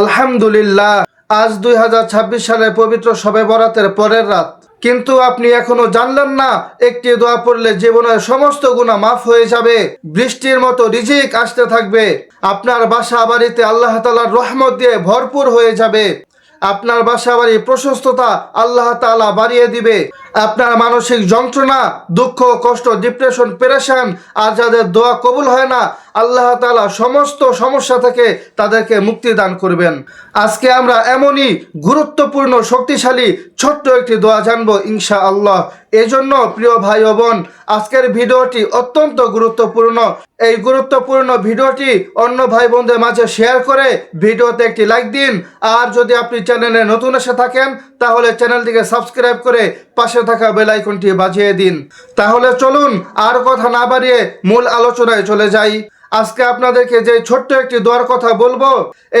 আলহামদুলিল্লাহ, আজ দুই সালের পবিত্র সবে বরাতের পরের রাত। কিন্তু আপনি এখনও জানলেন না, একটি দোয়া পড়লে জীবনের সমস্ত গুণা মাফ হয়ে যাবে। বৃষ্টির মতো রিজিক আসতে থাকবে। আপনার বাসা বাড়িতে আল্লাহ তালার রহমত দিয়ে ভরপুর হয়ে যাবে। আপনার বাসা বাড়ি প্রশস্ততা আল্লাহ তাআলা বাড়িয়ে দিবে। আপনার মানসিক যন্ত্রণা, দুঃখ, কষ্ট ডিপ্রেশন পেরেশান আর যাদের দোয়া কবুল হয় না, আল্লাহ তালা সমস্ত সমস্যা থেকে তাদেরকে মুক্তি দান করবেন। আজকে আমরা এমনই গুরুত্বপূর্ণ, শক্তিশালী, ছোট্ট একটি দোয়া জানব ইনশা আল্লাহ এজন্য প্রিয় ভাই বোন, আজকের ভিডিওটি অত্যন্ত গুরুত্বপূর্ণ। এই গুরুত্বপূর্ণ ভিডিওটি অন্য ভাই বোনদের মাঝে শেয়ার করে ভিডিওতে একটি লাইক দিন। আর যদি আপনি চ্যানেলে নতুন এসে থাকেন, তাহলে চ্যানেলটিকে সাবস্ক্রাইব করে পাশে থাকা বেল আইকনটি বাজিয়ে দিন। তাহলে চলুন আর কথা না বাড়িয়ে মূল আলোচনায় চলে যাই। আজকে আপনাদেরকে যে ছোট্ট একটি দোয়ার কথা বলব,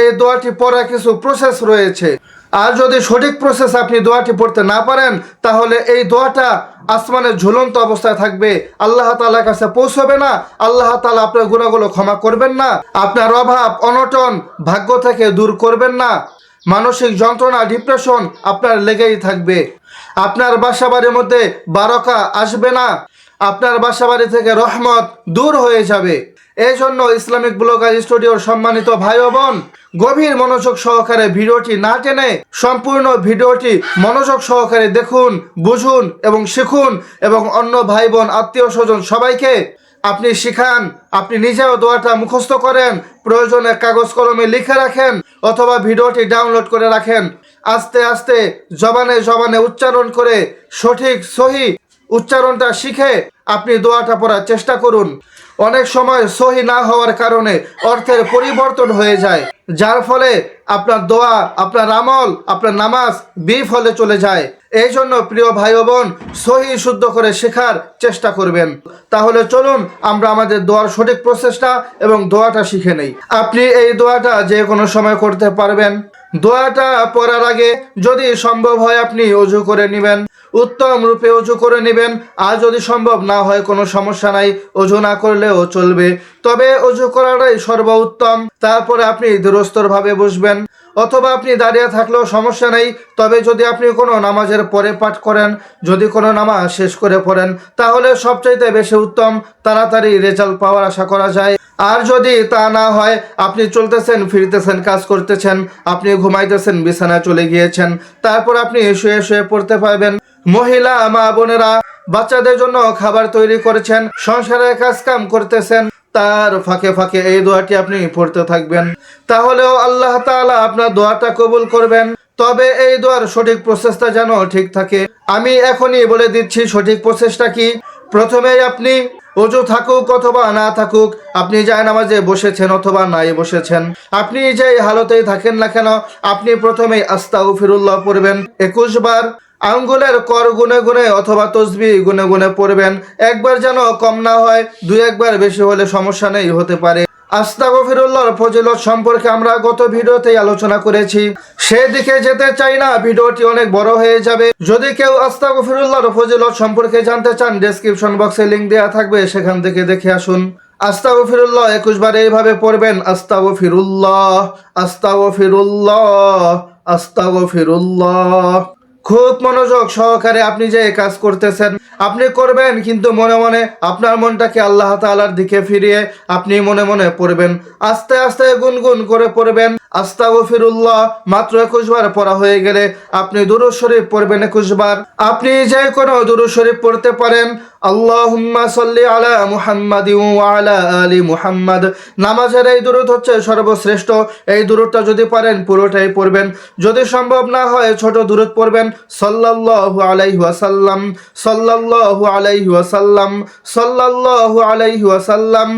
এই দোয়াটি পড়া কিছু প্রসেস রয়েছে। আর যদি সঠিক প্রসেস আপনি দোয়াটি পড়তে না পারেন, তাহলে এই দোয়াটা আসমানের ঝুলন্ত অবস্থায় থাকবে। আল্লাহ তাআলার কাছে পৌঁছবে না। আল্লাহ তালা আপনার গুণাগুলো ক্ষমা করবেন না। আপনার অভাব, অনটন, ভাগ্য থেকে দূর করবেন না। মানসিক যন্ত্রণা ডিপ্রেশন আপনার লেগেই থাকবে। আপনার বাসা বাড়ির মধ্যে বারকা আসবে না। আপনার বাসা বাড়ি থেকে রহমত দূর হয়ে যাবে। এই জন্য ইসলামিক ব্লগার স্টুডিওর সম্মানিত ভাই বোন, গভীর মনোযোগ সহকারে ভিডিওটি না টেনে সম্পূর্ণ ভিডিওটি মনোযোগ সহকারে দেখুন, বুঝুন এবং শিখুন এবং অন্য ভাই বোন, আত্মীয় স্বজন সবাইকে আপনি শিখান, আপনি নিজেও দোয়াটা মুখস্থ করেন, প্রয়োজনে কাগজ কলমে লিখে রাখেন অথবা ভিডিওটি ডাউনলোড করে রাখেন। আস্তে আস্তে জবানে জবানে উচ্চারণ করে সঠিক, সহি উচ্চারণটা শিখে আপনি দোয়াটা পড়ার চেষ্টা করুন। অনেক সময় সহি না হওয়ার কারণে অর্থের পরিবর্তন হয়ে যায়, যার ফলে আপনার দোয়া, আপনার আমল, আপনার নামাজ বিফলে চলে যায়। এই জন্য প্রিয় ভাই বোন, সহি শুদ্ধ করে শেখার চেষ্টা করবেন। তাহলে চলুন আমরা আমাদের দোয়ার সঠিক প্রচেষ্টা এবং দোয়াটা শিখে নেই। আপনি এই দোয়াটা যে কোনো সময় করতে পারবেন। দোয়াটা পড়ার আগে যদি সম্ভব হয় আপনি অজু করে নেবেন, উত্তম রূপে অজু করে নেবেন। আর যদি সম্ভব না হয়, কোনো সমস্যা নাই, অজু না করলেও চলবে। তবে অজু করাটাই সর্বোত্তম। তারপরে আপনি দূরস্তর ভাবে বসবেন। অথবা আপনি দাঁড়িয়ে থাকলেও সমস্যা নেই। তবে যদি আপনি কোনো নামাজের পরে পাঠ করেন, যদি কোনো নামাজ শেষ করে পড়েন, তাহলে সবচাইতে বেশি উত্তম, তাড়াতাড়ি রেজাল্ট পাওয়ার আশা করা যায়। আর যদি তা না হয়, আপনি চলতেছেন, ফিরতেছেন, কাজ করতেছেন, আপনি ঘুমাইতেছেন বিছানা চলে গিয়েছেন, তারপর আপনি শুয়ে শুয়ে পড়তে পারবেন। মহিলা, মা বোনেরা বাচ্চাদের জন্য খাবার তৈরি করেছেন, সংসারের কাজ কাম করতেছেন, তার ফাঁকে ফাঁকে এই দোয়াটি আপনি পড়তে থাকবেন। তাহলেও আল্লাহ তাআলা আপনার দোয়াটা কবুল করবেন। তবে এই দোয়ার সঠিক প্রসেসটা যেন ঠিক থাকে। আমি এখনই বলে দিচ্ছি, সঠিক প্রসেসটা কি? প্রথমেই আপনি অজু থাকুক অথবা না থাকুক, আপনি যায় নামাজে বসেছেন অথবা নাই বসেছেন, আপনি যে হালতেই থাকেন না কেন, আপনি প্রথমেই ও ফিরুল্লাহ পড়বেন, একুশ বার আঙ্গুলের কর গুনে গুনে অথবা তসবি গুনে গুনে পড়বেন, একবার যেন কম না হয়, দুই একবার বেশি হলে সমস্যা নেই, হতে পারে। আস্তাগফিরুল্লাহর ফজিলত সম্পর্কে আমরা গত ভিডিওতেই আলোচনা করেছি। সেদিকে যেতে চাই না, ভিডিওটি অনেক বড় হয়ে যাবে। যদি কেউ আস্তাগফিরুল্লাহর ফজিলত সম্পর্কে জানতে চান ডেসক্রিপশন বক্সে লিংক দেওয়া থাকবে, সেখান থেকে দেখে আসুন। আস্তাগফিরুল্লাহ একুশ বার এইভাবে পড়বেন আস্তাগফিরুল্লাহ আস্তাগফিরুল্লাহ আস্তাগফিরুল্লাহ খুব মনোযোগ সহকারে আপনি যে কাজ করতেছেন, আপনি করবেন, কিন্তু মনে মনে আপনার মনটাকে আল্লাহ তালার দিকে ফিরিয়ে আপনি মনে মনে পড়বেন। আস্তে আস্তে গুনগুন করে পড়বেন। আস্তাগফিরুল্লাহ, মাত্র একুশ বার পড়া হয়ে গেলে আপনি দুরুদ শরীফ পড়বেন একুশ বার। আপনি যে কোনো দুরুদ শরীফ পড়তে পারেন। আল্লাহুম্মা সাল্লি আলা মুহাম্মাদি আলা আলি মুহাম্মাদ। নামাজের এই দুরুদ হচ্ছে সর্বশ্রেষ্ঠ। এই দুরুদটা যদি পারেন, পুরোটাই পড়বেন। যদি সম্ভব না হয়, ছোট দুরুদ পড়বেন। সাল্লাল্লাহু আলাইহি ওয়াসাল্লাম, সাল্লাল্লাহু আলাইহি ওয়াসাল্লাম, সাল্লাল্লাহু আলাইহি ওয়াসাল্লাম।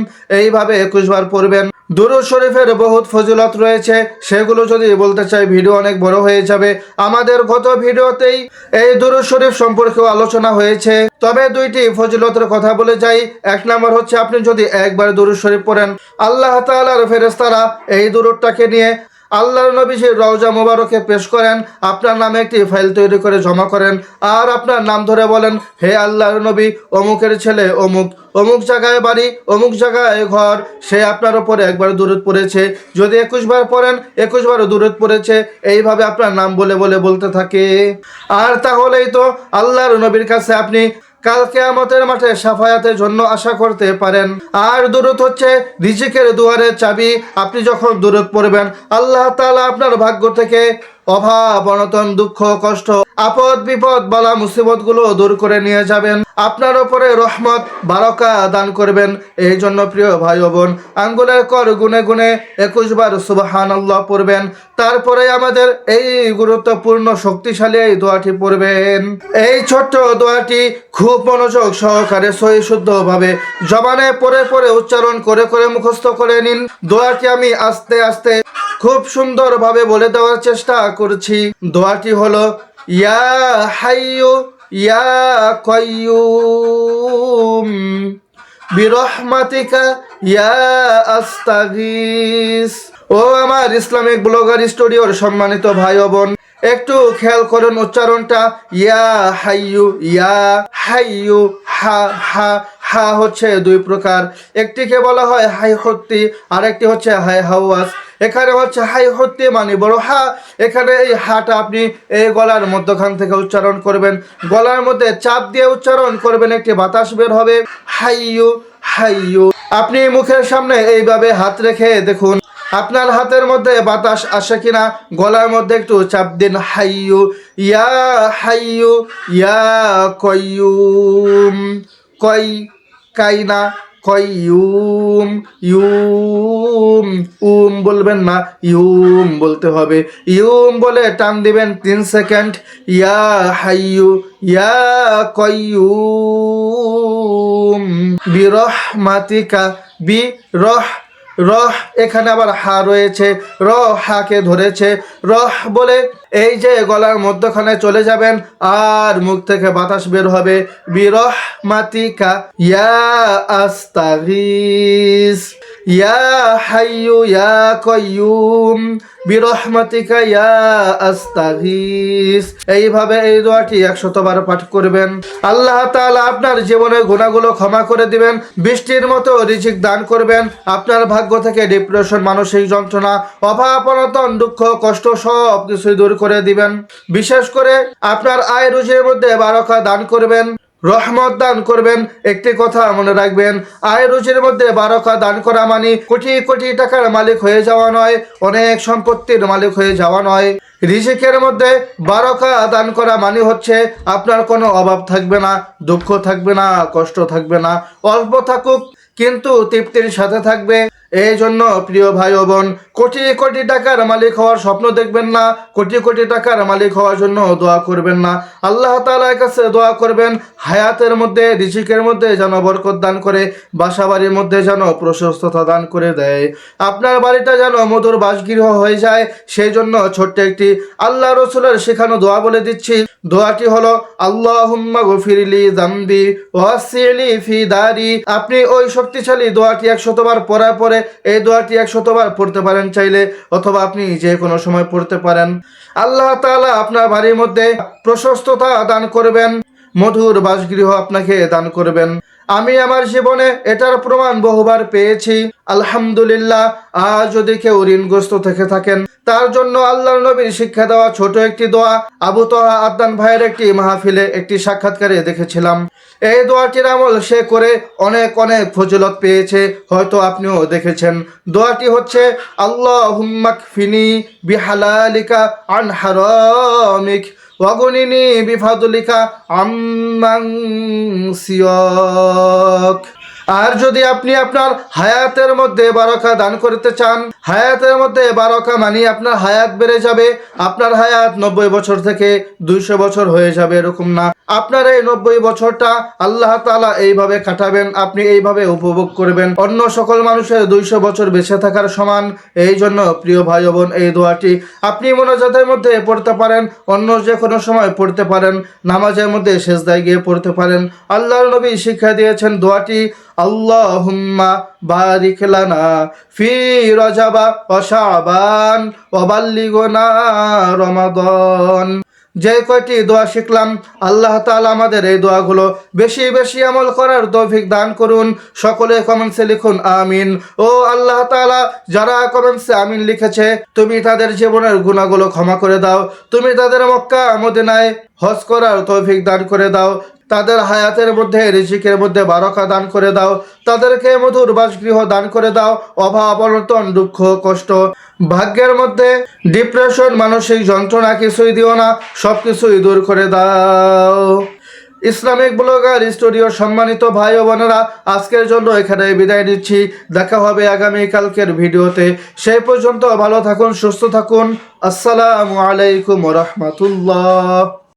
এইভাবে একুশ বার পড়বেন। দুরুদ শরীফের বহুত ফজিলত রয়েছে, সেগুলো যদি বলতে চাই, ভিডিও অনেক বড় হয়ে যাবে। আমাদের গত ভিডিওতেই এই দুরুদ শরীফ সম্পর্কেও আলোচনা হয়েছে। তবে দুইটি ফজিলতের কথা বলে যাই। এক নম্বর হচ্ছে, আপনি যদি একবার দুরুদ শরীফ পড়েন, আল্লাহ তাআলার ফেরেশতারা এই দুরুদটাকে নিয়ে আল্লাহর নবীজির রওজা মোবারকে পেশ করেন, আপনার নামে একটি ফাইল তৈরি করে জমা করেন, আর আপনার নাম ধরে বলেন, হে আল্লাহর নবী, অমুকের ছেলে অমুক অমুক জায়গায় বাড়ি, অমুক জায়গায় ঘর, সে আপনার ওপরে একবার দূরত পড়েছে, যদি একুশ বার পড়েন, একুশ বারও দূরত পড়েছে, এইভাবে আপনার নাম বলে বলে বলতে থাকে। আর তাহলেই তো আল্লাহর নবীর কাছে আপনি কাল কেয়ামতের মাঠে সাফায়াতের জন্য আশা করতে পারেন। আর দূরত হচ্ছে রিজিকের দুয়ারের চাবি। আপনি যখন দূরত পড়বেন, আল্লাহ তালা আপনার ভাগ্য থেকে অভাব, অনটন, দুঃখ, কষ্ট, আপদ, বিপদ, বলা মুসিবতগুলো দূর করে নিয়ে যাবেন। আপনার ওপরে রহমত, বারকা দান করবেন। এই জন্য প্রিয় ভাই বোন, আঙ্গুলের কর গুনে গুনে একুশ বার সুবাহান আল্লাহ পড়বেন। তারপরে আমাদের এই গুরুত্বপূর্ণ, শক্তিশালী এই দোয়াটি পড়বেন। এই ছোট্ট দোয়াটি খুব মনোযোগ সহকারে সহি শুদ্ধভাবে জবানে পরে পরে উচ্চারণ করে করে মুখস্থ করে নিন। দোয়াটি আমি আস্তে আস্তে খুব সুন্দরভাবে বলে দেওয়ার চেষ্টা করছি। দোয়াটি হলো, ইয়া হাইয়ু, ইয়া কয়ুম বিরহমাতিকা, ইয়া আস্তাগিস। ও আমার ইসলামিক ব্লগার স্টুডিওর সম্মানিত ভাই বোন, একটু খেয়াল করুন উচ্চারণটা, ইয়া হাইয়ু ইয়া হাইয়ু, হা হা হা হচ্ছে দুই প্রকার। একটিকে বলা হয় হাই হত্তি আর একটি হচ্ছে হাই হাওয়াস এখানে হচ্ছে হাই হত্তি মানে বড় হা। এখানে এই হাটা আপনি এই গলার মধ্যখান থেকে উচ্চারণ করবেন। গলার মধ্যে চাপ দিয়ে উচ্চারণ করবেন, একটি বাতাস বের হবে। হাইয়ু হাইয়ু। আপনি মুখের সামনে এইভাবে হাত রেখে দেখুন, আপনার হাতের মধ্যে বাতাস আসে কিনা? গলার মধ্যে একটু চাপ দিন, হাইয়ু, ইয়া হাইয়ু, ইয়া, কয়ুম কই কাইনা। কয়ুম ইউম উম বলবেন না, ইউম বলতে হবে। ইউম বলে টান দিবেন তিন সেকেন্ড। ইয়া হাইয়ু, ইয়া কয়ুম, বিরহমাতিকা বি রহ রহ এখানে আবার হা রয়েছে র হাকে ধরেছে, রহ বলে এই যে গলার মধ্যখানে চলে যাবেন, আর মুখ থেকে বাতাস বের হবে। বিরহ মাতিকা ইয়া আস্তাগিস। ইয়া হাইয়ু ইয়া কয়ুম বিরহমাতিকা ইয়া আস্তাগিস। এইভাবে এই দোয়াটি একশতবার পাঠ করবেন। আল্লাহ তাআলা আপনার জীবনের গুণাগুলো ক্ষমা করে দিবেন, বৃষ্টির মতো রিজিক দান করবেন, আপনার ভাগ্য থেকে ডিপ্রেশন মানসিক যন্ত্রণা, অভাব দুঃখ, কষ্ট সব কিছুই দূর করে দিবেন। বিশেষ করে আপনার আয় রুজির মধ্যে বারকা দান করবেন। রহমত দান করবেন, একটি কথা মনে রাখবেন। আয় রুজির মধ্যে বারকা দান করা মানে কোটি কোটি টাকার মালিক হয়ে যাওয়া নয়, অনেক সম্পত্তির মালিক হয়ে যাওয়া নয়। রিজিকের মধ্যে বারকা দান করা মানে হচ্ছে, আপনার কোনো অভাব থাকবে না, দুঃখ থাকবে না, কষ্ট থাকবে না, অল্প থাকুক, কিন্তু তৃপ্তির সাথে থাকবে। এই জন্য প্রিয় ভাই ও বোন, কোটি কোটি টাকার মালিক হওয়ার স্বপ্ন দেখবেন না, কোটি কোটি টাকার মালিক হওয়ার জন্য দোয়া করবেন না। আল্লাহ তাআলার কাছে দোয়া করবেন, হায়াতের মধ্যে, রিজিকের মধ্যে যেন বরকত দান করে বাসা বাড়ির মধ্যে যেন প্রশস্ততা দান করে দেয়। আপনার বাড়িটা যেন মধুর বাসগৃহ হয়ে যায় সেই জন্য ছোট্ট একটি আল্লাহ রসুলের শেখানো দোয়া বলে দিচ্ছি। দোয়াটি হলো, আল্লাহুম্মা গফিরলি জাম্বি ওয়াসিলি ফি দারি। আপনি ওই শক্তিশালী দোয়াটি একশতবার পড়ার পরে এই দোয়াটি একশতবার পড়তে পারেন চাইলে, অথবা আপনি যে কোনো সময় পড়তে পারেন। আল্লাহ তাআলা আপনার বাড়ির মধ্যে প্রশস্ততা দান করবেন, মধুর বাসগৃহ আপনাকে দান করবেন। আমি আমার জীবনে এটার প্রমাণ বহুবার পেয়েছি। আলহামদুলিল্লাহ আজ যদি কেউ ঋণগ্রস্ত থেকে থাকেন, তার জন্য আল্লাহ নবীর শিক্ষা দেওয়া ছোট একটি দোয়া। আবু তোহা আদান ভাইয়ের একটি মাহফিলে একটি সাক্ষাৎকারে দেখেছিলাম। এই দোয়াটির আমল সে করে অনেক অনেক ফজিলত পেয়েছে, হয়তো আপনিও দেখেছেন। দোয়াটি হচ্ছে আল্লাহ হুম্মাক ফিনি বিহালালিকা আন হারামিক, ওয়াগুনিনি বিফাদুলিকা আম্মাং সিয়ক আর যদি আপনি আপনার হায়াতের মধ্যে বারকা দান করতে চান, হায়াতের মধ্যে বারকা মানে আপনার হায়াত বেড়ে যাবে, আপনার হায়াত নব্বই বছর থেকে দুইশো বছর হয়ে যাবে, এরকম না। আপনার এই নব্বই বছরটা আল্লাহ তাআলা এইভাবে কাটাবেন, আপনি এইভাবে উপভোগ করবেন। অন্য সকল মানুষের দুইশো বছর বেঁচে থাকার সমান। এই জন্য প্রিয় ভাই বোন, এই দোয়াটি আপনি মোনাজাতের মধ্যে পড়তে পারেন, অন্য যে কোনো সময় পড়তে পারেন, নামাজের মধ্যে শেষদায় গিয়ে পড়তে পারেন। আল্লাহর নবী শিক্ষা দিয়েছেন দোয়াটি, আল্লাহুম্মা বারিক লানা ফি রজাবা ওয়া শাবান ওয়া যে কয়টি দোয়া শিখলাম, আল্লাহ তালা আমাদের এই দোয়াগুলো বেশি বেশি আমল করার তৌফিক দান করুন। সকলে কমেন্টসে লিখুন, আমিন। ও আল্লাহ তালা যারা কমেন্টসে আমিন লিখেছে, তুমি তাদের জীবনের গুণাগুলো ক্ষমা করে দাও। তুমি তাদের মক্কা, মদিনায় হজ করার তৌফিক দান করে দাও। তাদের হায়াতের মধ্যে, রিজিকের মধ্যে বারকা দান করে দাও। তাদেরকে মধুর বাসগৃহ দান করে দাও। অভাব, অনটন, দুঃখ, কষ্ট, ভাগ্যের মধ্যে ডিপ্রেশন মানসিক যন্ত্রণা কিছুই দিও না সব কিছুই দূর করে দাও। ইসলামিক ব্লগার, স্টুডিও সম্মানিত ভাই ও বোনেরা, আজকের জন্য এখানে বিদায় নিচ্ছি। দেখা হবে আগামী কালকের ভিডিওতে। সেই পর্যন্ত ভালো থাকুন, সুস্থ থাকুন। আসসালামু আলাইকুম রহমতুল্লাহ।